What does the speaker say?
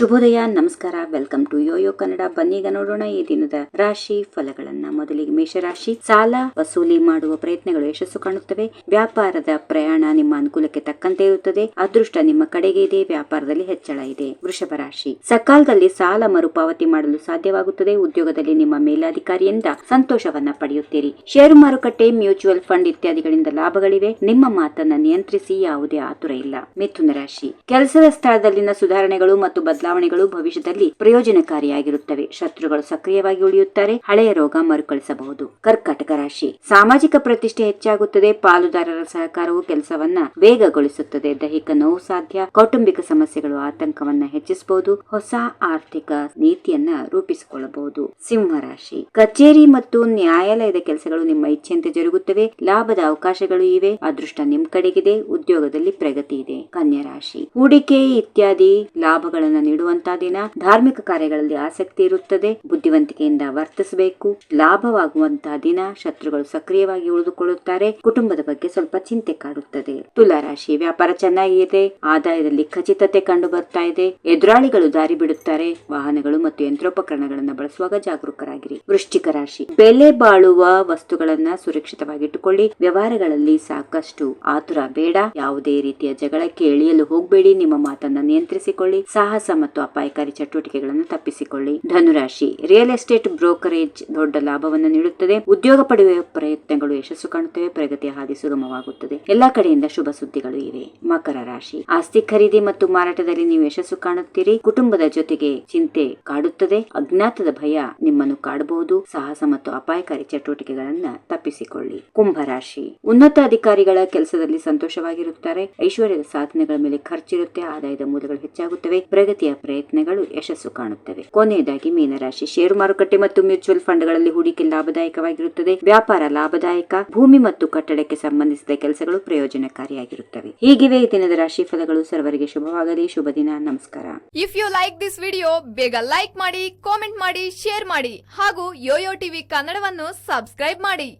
ಶುಭೋದಯ, ನಮಸ್ಕಾರ. Welcome to Yoyo Kannada ಬನ್ನೀಗ ನೋಡೋಣ ಈ ದಿನದ ರಾಶಿ ಫಲಗಳನ್ನ. ಮೊದಲಿಗೆ ಮೇಷರಾಶಿ. ಸಾಲ ವಸೂಲಿ ಮಾಡುವ ಪ್ರಯತ್ನಗಳು ಯಶಸ್ಸು ಕಾಣುತ್ತವೆ. ವ್ಯಾಪಾರದ ಪ್ರಯಾಣ ನಿಮ್ಮ ಅನುಕೂಲಕ್ಕೆ ತಕ್ಕಂತೆ ಇರುತ್ತದೆ. ಅದೃಷ್ಟ ನಿಮ್ಮ ಕಡೆಗೆ ಇದೆ. ವ್ಯಾಪಾರದಲ್ಲಿ ಹೆಚ್ಚಳ ಇದೆ. ವೃಷಭ ರಾಶಿ. ಸಕಾಲದಲ್ಲಿ ಸಾಲ ಮರುಪಾವತಿ ಮಾಡಲು ಸಾಧ್ಯವಾಗುತ್ತದೆ. ಉದ್ಯೋಗದಲ್ಲಿ ನಿಮ್ಮ ಮೇಲಾಧಿಕಾರಿಯಿಂದ ಸಂತೋಷವನ್ನ ಪಡೆಯುತ್ತೀರಿ. ಷೇರು ಮಾರುಕಟ್ಟೆ, ಮ್ಯೂಚುವಲ್ ಫಂಡ್ ಇತ್ಯಾದಿಗಳಿಂದ ಲಾಭಗಳಿವೆ. ನಿಮ್ಮ ಮಾತನ್ನ ನಿಯಂತ್ರಿಸಿ. ಯಾವುದೇ ಆತುರ ಇಲ್ಲ. ಮಿಥುನ ರಾಶಿ. ಕೆಲಸದ ಸ್ಥಳದಲ್ಲಿನ ಸುಧಾರಣೆಗಳು ಮತ್ತು ಬದಲಾವಣೆಗಳು ಭವಿಷ್ಯದಲ್ಲಿ ಪ್ರಯೋಜನಕಾರಿಯಾಗಿರುತ್ತವೆ. ಶತ್ರುಗಳು ಸಕ್ರಿಯವಾಗಿ ಉಳಿಯುತ್ತಾರೆ. ಹಳೆಯ ರೋಗ ಮರುಕಳಿಸಬಹುದು. ಕರ್ಕಾಟಕ ರಾಶಿ. ಸಾಮಾಜಿಕ ಪ್ರತಿಷ್ಠೆ ಹೆಚ್ಚಾಗುತ್ತದೆ. ಪಾಲುದಾರರ ಸಹಕಾರವು ಕೆಲಸವನ್ನ ವೇಗಗೊಳಿಸುತ್ತದೆ. ದೈಹಿಕ ನೋವು ಸಾಧ್ಯ. ಕೌಟುಂಬಿಕ ಸಮಸ್ಯೆಗಳು ಆತಂಕವನ್ನ ಹೆಚ್ಚಿಸಬಹುದು. ಹೊಸ ಆರ್ಥಿಕ ನೀತಿಯನ್ನ ರೂಪಿಸಿಕೊಳ್ಳಬಹುದು. ಸಿಂಹ ರಾಶಿ. ಕಚೇರಿ ಮತ್ತು ನ್ಯಾಯಾಲಯದ ಕೆಲಸಗಳು ನಿಮ್ಮ ಇಚ್ಛೆಯಂತೆ ಜರುಗುತ್ತವೆ. ಲಾಭದ ಅವಕಾಶಗಳು ಇವೆ. ಅದೃಷ್ಟ ನಿಮ್ ಕಡೆಗಿದೆ. ಉದ್ಯೋಗದಲ್ಲಿ ಪ್ರಗತಿ ಇದೆ. ಕನ್ಯಾ ರಾಶಿ. ಹೂಡಿಕೆ ಇತ್ಯಾದಿ ಲಾಭಗಳನ್ನು ನೀಡುವಂತಹ ದಿನ ಧಾರ್ಮಿಕ ಕಾರ್ಯಗಳಲ್ಲಿ ಆಸಕ್ತಿ ಇರುತ್ತದೆ. ಬುದ್ಧಿವಂತಿಕೆಯಿಂದ ವರ್ತಿಸಬೇಕು. ಲಾಭವಾಗುವಂತಹ ದಿನ ಶತ್ರುಗಳು ಸಕ್ರಿಯವಾಗಿ ಉಳಿದುಕೊಳ್ಳುತ್ತಾರೆ. ಕುಟುಂಬದ ಬಗ್ಗೆ ಸ್ವಲ್ಪ ಚಿಂತೆ ಕಾಡುತ್ತದೆ. ತುಲಾರಾಶಿ ವ್ಯಾಪಾರ ಚೆನ್ನಾಗಿದೆ ಆದಾಯದಲ್ಲಿ ಖಚಿತತೆ ಕಂಡು ಬರ್ತಾ ಇದೆ. ಎದುರಾಳಿಗಳು ದಾರಿ ಬಿಡುತ್ತಾರೆ. ವಾಹನಗಳು ಮತ್ತು ಯಂತ್ರೋಪಕರಣಗಳನ್ನು ಬಳಸುವಾಗ ಜಾಗರೂಕರಾಗಿರಿ. ವೃಶ್ಚಿಕ ರಾಶಿ. ಬೆಲೆ ಬಾಳುವ ವಸ್ತುಗಳನ್ನ ಸುರಕ್ಷಿತವಾಗಿಟ್ಟುಕೊಳ್ಳಿ. ವ್ಯವಹಾರಗಳಲ್ಲಿ ಸಾಕಷ್ಟು ಆತುರ ಬೇಡ. ಯಾವುದೇ ರೀತಿಯ ಜಗಳಕ್ಕೆ ಎಳೆಯಲು ಹೋಗಬೇಡಿ. ನಿಮ್ಮ ಮಾತನ್ನ ನಿಯಂತ್ರಿಸಿಕೊಳ್ಳಿ. ಸಾಹಸ ಮತ್ತು ಅಪಾಯಕಾರಿ ಚಟುವಟಿಕೆಗಳನ್ನು ತಪ್ಪಿಸಿಕೊಳ್ಳಿ. ಧನುರಾಶಿ, ರಿಯಲ್ ಎಸ್ಟೇಟ್ ಬ್ರೋಕರೇಜ್ ದೊಡ್ಡ ಲಾಭವನ್ನು ನೀಡುತ್ತದೆ. ಉದ್ಯೋಗ ಪಡೆಯುವ ಪ್ರಯತ್ನಗಳು ಯಶಸ್ಸು ಕಾಣುತ್ತವೆ, ಪ್ರಗತಿಯ ಹಾದಿ ಸುಗಮವಾಗುತ್ತದೆ. ಎಲ್ಲಾ ಕಡೆಯಿಂದ ಶುಭ ಸುದ್ದಿಗಳು ಇವೆ. ಮಕರ ರಾಶಿ, ಆಸ್ತಿ ಖರೀದಿ ಮತ್ತು ಮಾರಾಟದಲ್ಲಿ ನೀವು ಯಶಸ್ಸು ಕಾಣುತ್ತೀರಿ. ಕುಟುಂಬದ ಜೊತೆಗೆ ಚಿಂತೆ ಕಾಡುತ್ತದೆ. ಅಜ್ಞಾತದ ಭಯ ನಿಮ್ಮನ್ನು ಕಾಡಬಹುದು. ಸಾಹಸ ಮತ್ತು ಅಪಾಯಕಾರಿ ಚಟುವಟಿಕೆಗಳನ್ನ ತಪ್ಪಿಸಿಕೊಳ್ಳಿ. ಕುಂಭರಾಶಿ ಉನ್ನತ ಅಧಿಕಾರಿಗಳ ಕೆಲಸದಲ್ಲಿ ಸಂತೋಷವಾಗಿರುತ್ತಾರೆ. ಐಶ್ವರ್ಯದ ಸಾಧನೆಗಳ ಮೇಲೆ ಖರ್ಚಿರುತ್ತೆ. ಆದಾಯದ ಮೂಲಗಳು ಹೆಚ್ಚಾಗುತ್ತವೆ. ಪ್ರಗತಿಯ ಪ್ರಯತ್ನಗಳು ಯಶಸ್ಸು ಕಾಣುತ್ತವೆ. ಕೊನೆಯದಾಗಿ ಮೀನರಾಶಿ. ಷೇರು ಮಾರುಕಟ್ಟೆ ಮತ್ತು ಮ್ಯೂಚುವಲ್ ಫಂಡ್ಗಳಲ್ಲಿ ಹೂಡಿಕೆ ಲಾಭದಾಯಕವಾಗಿರುತ್ತದೆ. ವ್ಯಾಪಾರ ಲಾಭದಾಯಕ, ಭೂಮಿ ಮತ್ತು ಕಟ್ಟಡಕ್ಕೆ ಸಂಬಂಧಿಸಿದ ಕೆಲಸಗಳು ಪ್ರಯೋಜನಕಾರಿಯಾಗಿರುತ್ತವೆ. ಹೀಗಿವೆ, ಈ ದಿನದ ರಾಶಿ ಫಲಗಳು. ಸರ್ವರಿಗೆ ಶುಭವಾಗಲಿ. ಶುಭ ದಿನ. ನಮಸ್ಕಾರ. If you like this video ಬೇಗ ಲೈಕ್ ಮಾಡಿ ಕಾಮೆಂಟ್ ಮಾಡಿ ಶೇರ್ ಮಾಡಿ ಹಾಗೂ ಯೋಯೋ ಟಿವಿ ಕನ್ನಡವನ್ನು ಸಬ್ಸ್ಕ್ರೈಬ್ ಮಾಡಿ.